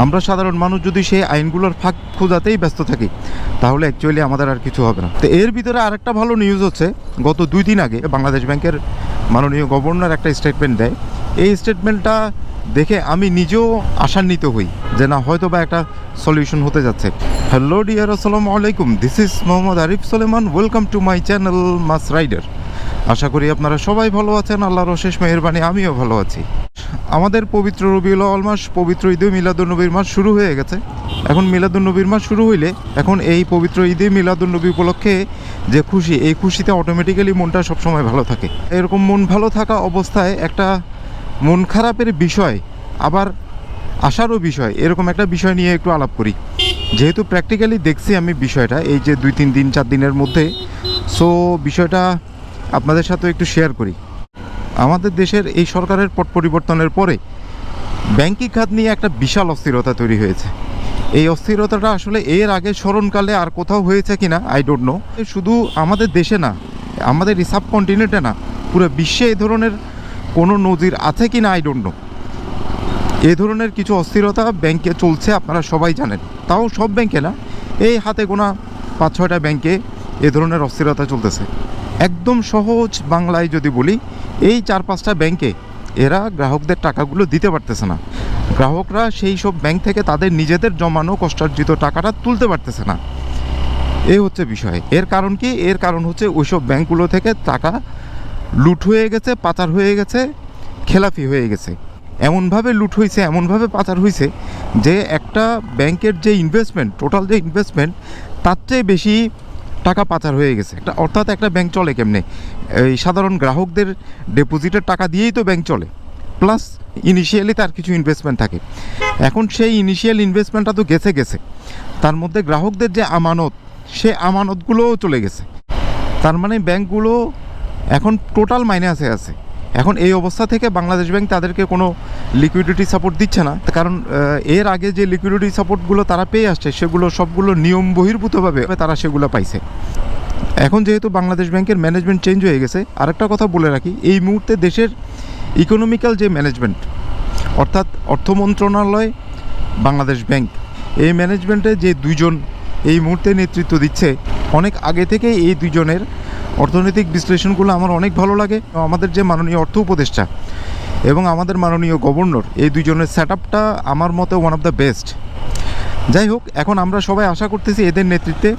আমরা সাধারণ মানুষ যদি সেই আইনগুলোর ফাঁক খোঁজাতেই ব্যস্ত থাকি, তাহলে অ্যাকচুয়ালি আমাদের আর কিছু হবে না। তো এর ভিতরে আরেকটা ভালো নিউজ হচ্ছে, গত দুই দিন আগে বাংলাদেশ ব্যাংকের মাননীয় গভর্নর একটা স্টেটমেন্ট দেয়। এই স্টেটমেন্টটা দেখে আমি নিজেও আশান্বিত হই যে না হয়তো বা একটা সলিউশন হতে যাচ্ছে। হ্যালো ডিয়ার আসসালামু আলাইকুম। This is Mohammad Arif Soleman. Welcome to my channel mass rider আশা করি আপনারা সবাই ভালো আছেন, আল্লাহর অশেষ মেহরবানি, আমিও ভালো আছি। আমাদের পবিত্র রবিউল আওয়াল মাস, পবিত্র ঈদে মিলাদুন্নবীর মাস শুরু হয়ে গেছে। এখন মিলাদুন্নবীর মাস শুরু হইলে এখন এই পবিত্র ঈদে মিলাদুন্নবী উপলক্ষে যে খুশি, এই খুশিতে অটোমেটিক্যালি মনটা সবসময় ভালো থাকে। এরকম মন ভালো থাকা অবস্থায় একটা মন খারাপের বিষয়, আবার আশারও বিষয়, এরকম একটা বিষয় নিয়ে একটু আলাপ করি। যেহেতু প্র্যাকটিক্যালি দেখছি আমি বিষয়টা, এই যে দুই তিন দিন, চার দিনের মধ্যে সো বিষয়টা আপনাদের সাথে একটু শেয়ার করি। আমাদের দেশের এই সরকারের পট পরিবর্তনের পরে ব্যাংকিং খাত নিয়ে একটা বিশাল অস্থিরতা তৈরি হয়েছে। এই অস্থিরতাটা আসলে এর আগে স্মরণকালে আর কোথাও হয়েছে কিনা আই ডোন্ট নো শুধু আমাদের দেশে না, আমাদের এই সাবকন্টিনেন্টে না, পুরো বিশ্বে এই ধরনের কোনো নজির আছে কি না আই ডোন্ট নো এই ধরনের কিছু অস্থিরতা ব্যাংকে চলছে, আপনারা সবাই জানেন। তাও সব ব্যাংকে না, এই হাতে গোনা পাঁচ ছয়টা ব্যাংকে এ ধরনের অস্থিরতা চলতেছে। একদম সহজ বাংলায় যদি বলি এই চার পাঁচটা ব্যাংকে এরা গ্রাহকদের টাকাগুলো দিতে পারতেছে না। গ্রাহকরা সেই সব ব্যাংক থেকে তাদের নিজেদের জমানো কষ্টার্জিত টাকাটা তুলতে পারতেছে না। এই হচ্ছে বিষয়। এর কারণ কি? এর কারণ হচ্ছে ওইসব ব্যাংকগুলো থেকে টাকা লুট হয়ে গেছে, পাচার হয়ে গেছে, খেলাফি হয়ে গেছে। এমনভাবে লুট হয়েছে এমনভাবে পাচার হয়েছে যে একটা ব্যাংকের যে ইনভেস্টমেন্ট টোটাল যে ইনভেস্টমেন্ট তার চেয়ে বেশি টাকা পাচার হয়ে গেছে। একটা অর্থাৎ একটা ব্যাংক চলে কেমনে? এই সাধারণ গ্রাহকদের ডিপোজিটের টাকা দিয়েই তো ব্যাংক চলে। প্লাস ইনিশিয়ালি তার কিছু ইনভেস্টমেন্ট থাকে। এখন সেই ইনিশিয়াল ইনভেস্টমেন্টটা তো গেছে গেছে। তার মধ্যে গ্রাহকদের যে আমানত, সে আমানতগুলোও চলে গেছে। তার মানে ব্যাংকগুলো এখন টোটাল মাইনাসে আছে। এখন এই অবস্থা থেকে বাংলাদেশ ব্যাংক তাদেরকে কোনো লিকুইডিটি সাপোর্ট দিচ্ছে না। কারণ এর আগে যে লিকুইডিটি সাপোর্টগুলো তারা পেয়ে আসছে, সেগুলো সবগুলো নিয়ম বহির্ভূতভাবে তারা সেগুলো পাইছে। এখন যেহেতু বাংলাদেশ ব্যাংকের ম্যানেজমেন্ট চেঞ্জ হয়ে গেছে, আরেকটা কথা বলে রাখি, এই মুহূর্তে দেশের ইকোনমিক্যাল যে ম্যানেজমেন্ট অর্থাৎ অর্থ মন্ত্রণালয়, বাংলাদেশ ব্যাংক, এই ম্যানেজমেন্টে যে দুইজন এই মুহূর্তে নেতৃত্ব দিচ্ছে, অনেক আগে থেকে এই দুইজনের অর্থনৈতিক বিশ্লেষণগুলো আমার অনেক ভালো লাগে। আমাদের যে মাননীয় অর্থ উপদেষ্টা এবং আমাদের মাননীয় গভর্নর, এই দুজনের সেট আমার মতে ওয়ান অফ দ্য বেস্ট যাই হোক, এখন আমরা সবাই আশা করতেছি এদের নেতৃত্বে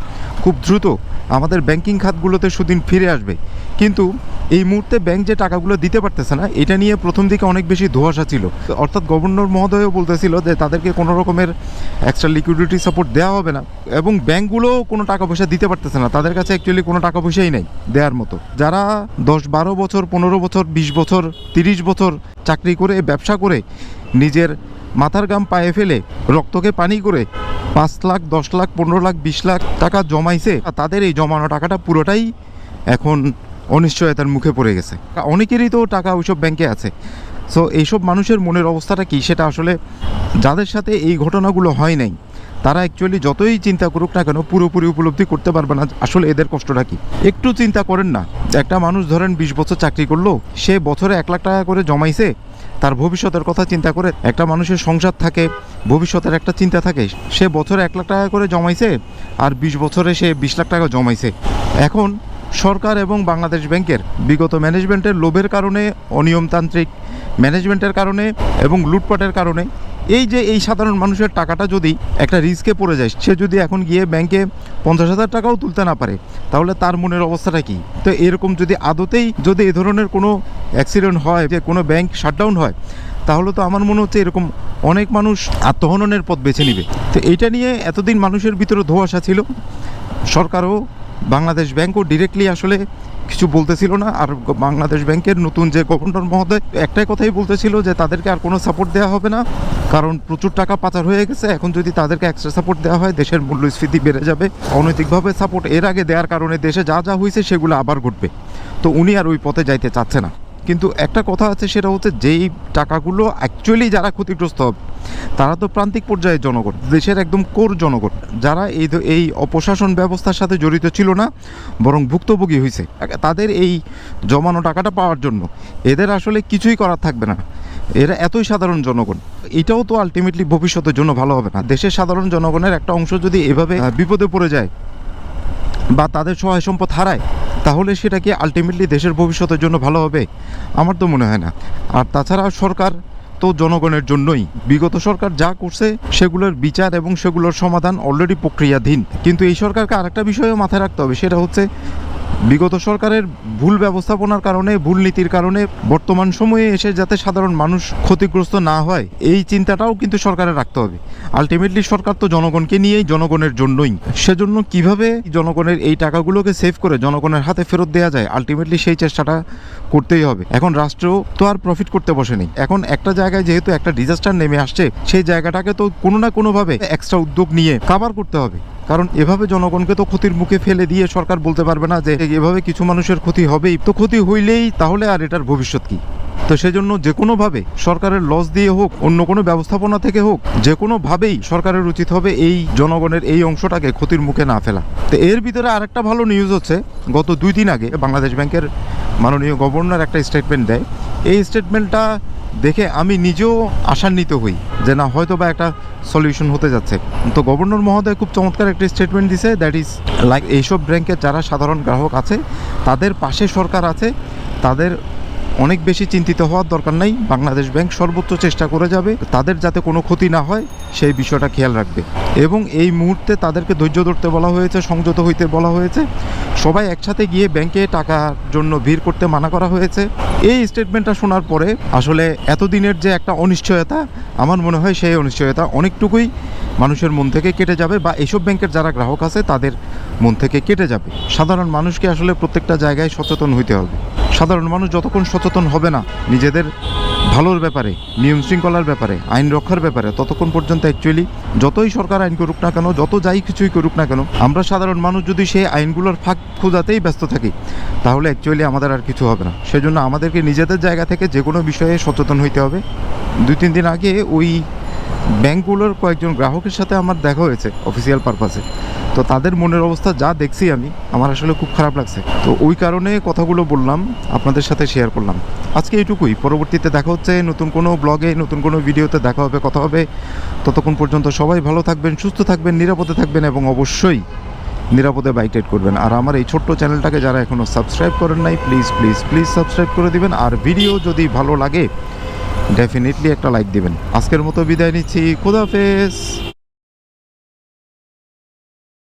খুব দ্রুত আমাদের ব্যাংকিং খাতগুলোতে সুদিন ফিরে আসবে। কিন্তু এই মুহূর্তে ব্যাংক যে টাকাগুলো দিতে পারতেছে না, এটা নিয়ে প্রথম দিকে অনেক বেশি ধোঁয়াশা ছিল। অর্থাৎ গভর্নর মহোদয়ও বলতেছিল যে তাদেরকে কোনো রকমের এক্সট্রা লিকুইডিটি সাপোর্ট দেওয়া হবে না এবং ব্যাংকগুলোও কোনো টাকা পয়সা দিতে পারতেছে না। তাদের কাছে অ্যাকচুয়ালি কোনো টাকা পয়সাই নেই দেওয়ার মতো। যারা দশ, বারো বছর, পনেরো বছর, বিশ বছর, তিরিশ বছর চাকরি করে, ব্যবসা করে, নিজের মাথার গাম পায়ে ফেলে, রক্তকে পানি করে পাঁচ লাখ, দশ লাখ, পনেরো লাখ, বিশ লাখ টাকা জমাইছে, তাদের এই জমানো টাকাটা পুরোটাই এখন অনিশ্চয়তার মুখে পড়ে গেছে। অনেকেরই তো টাকা ওইসব ব্যাংকে আছে। সো এইসব মানুষের মনের অবস্থাটা কি? সেটা আসলে যাদের সাথে এই ঘটনাগুলো হয় নাই, তারা অ্যাকচুয়ালি যতই চিন্তা করুক না কেন, পুরোপুরি উপলব্ধি করতে পারবে না। আসলে এদের কষ্টটা কি? একটু চিন্তা করেন না। একটা মানুষ ধরেন বিশ বছর চাকরি করল, সে বছরে এক লাখ টাকা করে জমাইছে, তার ভবিষ্যতের কথা চিন্তা করে একটা মানুষের সংসার থাকে, ভবিষ্যতের একটা চিন্তা থাকে, সে বছরে এক লাখ টাকা করে জমাইছে, আর বিশ বছরে সে বিশ লাখ টাকা জমাইছে। এখন সরকার এবং বাংলাদেশ ব্যাংকের বিগত ম্যানেজমেন্টের লোভের কারণে, অনিয়মতান্ত্রিক ম্যানেজমেন্টের কারণে এবং লুটপাটের কারণে এই যে এই সাধারণ মানুষের টাকাটা যদি একটা রিস্কে পড়ে যায়, সে যদি এখন গিয়ে ব্যাংকে পঞ্চাশ হাজার টাকাও তুলতে না পারে, তাহলে তার মনের অবস্থাটা কি? তো এরকম যদি আদতেই যদি এ ধরনের কোনো অ্যাক্সিডেন্ট হয়, যে কোনো ব্যাংক শাটডাউন হয়, তাহলে তো আমার মনে হচ্ছে এরকম অনেক মানুষ আত্মহননের পথ বেছে নিবে। তো এইটা নিয়ে এতদিন মানুষের ভিতরে ধোঁয়াশা ছিল। সরকারও বাংলাদেশ ব্যাংকও ডিরেক্টলি আসলে কিছু বলতেছিল না, আর বাংলাদেশ ব্যাংকের নতুন যে গভর্নর মহোদয়, একটাই কথাই বলতেছিল যে তাদেরকে আর কোনো সাপোর্ট দেওয়া হবে না, কারণ প্রচুর টাকা পাচার হয়ে গেছে, এখন যদি তাদেরকে এক্সট্রা সাপোর্ট দেওয়া হয়, দেশের মূল্যস্ফীতি বেড়ে যাবে। অনৈতিকভাবে সাপোর্ট এর আগে দেওয়ার কারণে দেশে যা যা হয়েছে, সেগুলো আবার ঘটবে। তো উনি আর ওই পথে যাইতে চাচ্ছে না। কিন্তু একটা কথা আছে, সেটা হচ্ছে যেই টাকাগুলো অ্যাকচুয়ালি যারা ক্ষতিগ্রস্ত হবে, তারা তো প্রান্তিক পর্যায়ের জনগণ, দেশের একদম কোর জনগণ, যারা এই এই অপশাসন ব্যবস্থার সাথে জড়িত ছিল না, বরং ভুক্তভোগী হয়েছে। তাদের এই জমানো টাকাটা পাওয়ার জন্য, এদের আসলে কিছুই করার থাকবে না। এরা এতই সাধারণ জনগণ, এটাও তো আলটিমেটলি ভবিষ্যতের জন্য ভালো হবে না। দেশের সাধারণ জনগণের একটা অংশ যদি এভাবে বিপদে পড়ে যায় বা তাদের সহায় সম্পদ হারায়, তাহলে সেটা কি আলটিমেটলি দেশের ভবিষ্যতের জন্য ভালো হবে? আমার তো মনে হয় না। আর তাছাড়া সরকার তো জনগণের জন্যই। বিগত সরকার যা করছে, সেগুলোর বিচার এবং সেগুলোর সমাধান অলরেডি প্রক্রিয়াধীন। কিন্তু এই সরকারকে আরেকটা বিষয়ও মাথায় রাখতে হবে, সেটা হচ্ছে বিগত সরকারের ভুল ব্যবস্থাপনার কারণে, ভুল নীতির কারণে বর্তমান সময়ে এসে যাতে সাধারণ মানুষ ক্ষতিগ্রস্ত না হয়, এই চিন্তাটাও কিন্তু সরকারের রাখতে হবে। আলটিমেটলি সরকার তো জনগণকে নিয়েই জনগণের জন্যই। সেজন্য কীভাবে জনগণের এই টাকাগুলোকে সেভ করে জনগণের হাতে ফেরত দেওয়া যায়, আলটিমেটলি সেই চেষ্টাটা করতেই হবে। এখন রাষ্ট্র তো আর প্রফিট করতে বসেনি এখন একটা জায়গায় যেহেতু একটা ডিজাস্টার নেমে আসছে, সেই জায়গাটাকে তো কোনো না কোনোভাবে এক্সট্রা উদ্যোগ নিয়ে কাভার করতে হবে। কারণ এভাবে জনগণকে তো ক্ষতির মুখে ফেলে দিয়ে সরকার বলতে পারবে না যে এভাবে কিছু মানুষের ক্ষতি হবেই। তো ক্ষতি হইলেই তাহলে আর এটার ভবিষ্যৎ কি? তো সেজন্য যে কোনোভাবে সরকারের লস দিয়ে হোক, অন্য কোনো ব্যবস্থাপনা থেকে হোক, যে কোনোভাবেই সরকারের উচিত হবে এই জনগণের এই অংশটাকে ক্ষতির মুখে না ফেলা। তো এর ভিতরে আরেকটা ভালো নিউজ হচ্ছে, গত দুই দিন আগে বাংলাদেশ ব্যাংকের মাননীয় গভর্নর একটা স্টেটমেন্ট দেয়। এই স্টেটমেন্টটা দেখে আমি নিজেও আশান্বিত হই যে না হয়তো বা একটা সলিউশন হতে যাচ্ছে। তো গভর্নর মহোদয় খুব চমৎকার একটা স্টেটমেন্ট দিছে দ্যাট ইজ লাইক এইসব ব্যাংকের যারা সাধারণ গ্রাহক আছে, তাদের পাশে সরকার আছে, তাদের অনেক বেশি চিন্তিত হওয়ার দরকার নাই, বাংলাদেশ ব্যাংক সর্বোচ্চ চেষ্টা করে যাবে, তাদের যাতে কোনো ক্ষতি না হয়, সেই বিষয়টা খেয়াল রাখবে। এবং এই মুহূর্তে তাদেরকে ধৈর্য ধরতে বলা হয়েছে, সংযত হইতে বলা হয়েছে। সবাই একসাথে গিয়ে ব্যাংকে টাকার জন্য ভিড় করতে মানা করা হয়েছে। এই স্টেটমেন্টটা শোনার পরে আসলে এতদিনের যে একটা অনিশ্চয়তা, আমার মনে হয় সেই অনিশ্চয়তা অনেকটুকুই মানুষের মন থেকে কেটে যাবে বা এইসব ব্যাংকের যারা গ্রাহক আছে তাদের মন থেকে কেটে যাবে। সাধারণ মানুষকে আসলে প্রত্যেকটা জায়গায় সচেতন হইতে হবে। সাধারণ মানুষ যতক্ষণ সচেতন হবে না, নিজেদের ভালোর ব্যাপারে, নিয়ম শৃঙ্খলার ব্যাপারে, আইন রক্ষার ব্যাপারে ততক্ষণ পর্যন্ত অ্যাকচুয়ালি যতই সরকার আইন করুক না কেন, যত যাই কিছুই করুক না কেন, আমরা সাধারণ মানুষ যদি সেই আইনগুলোর ফাঁক খোঁজাতেই ব্যস্ত থাকি, তাহলে অ্যাকচুয়ালি আমাদের আর কিছু হবে না। সেজন্য আমাদেরকে নিজেদের জায়গা থেকে যে কোনো বিষয়ে সচেতন হইতে হবে। দুই, তিন দিন আগে ওই ব্যাংকগুলোর কয়েকজন গ্রাহকের সাথে আমার দেখা হয়েছে অফিসিয়াল পারপাসে তো তাদের মনের অবস্থা যা দেখছি আমি, আমার আসলে খুব খারাপ লাগছে। তো ওই কারণে কথাগুলো বললাম, আপনাদের সাথে শেয়ার করলাম। আজকে এইটুকুই। পরবর্তীতে দেখা হচ্ছে নতুন কোনো ব্লগে নতুন কোনো ভিডিওতে দেখা হবে, কথা হবে। ততক্ষণ পর্যন্ত সবাই ভালো থাকবেন, সুস্থ থাকবেন, নিরাপদে থাকবেন এবং অবশ্যই নিরাপদে বাইক রাইড করবেন। আর আমার এই ছোট্ট চ্যানেলটাকে যারা এখনও সাবস্ক্রাইব করেন নাই প্লিজ প্লিজ প্লিজ সাবস্ক্রাইব করে দিবেন। আর ভিডিও যদি ভালো লাগে ডেফিনেটলি একটা লাইক দিবেন। আজকের মতো বিদায় নিচ্ছি। খুদাফেজ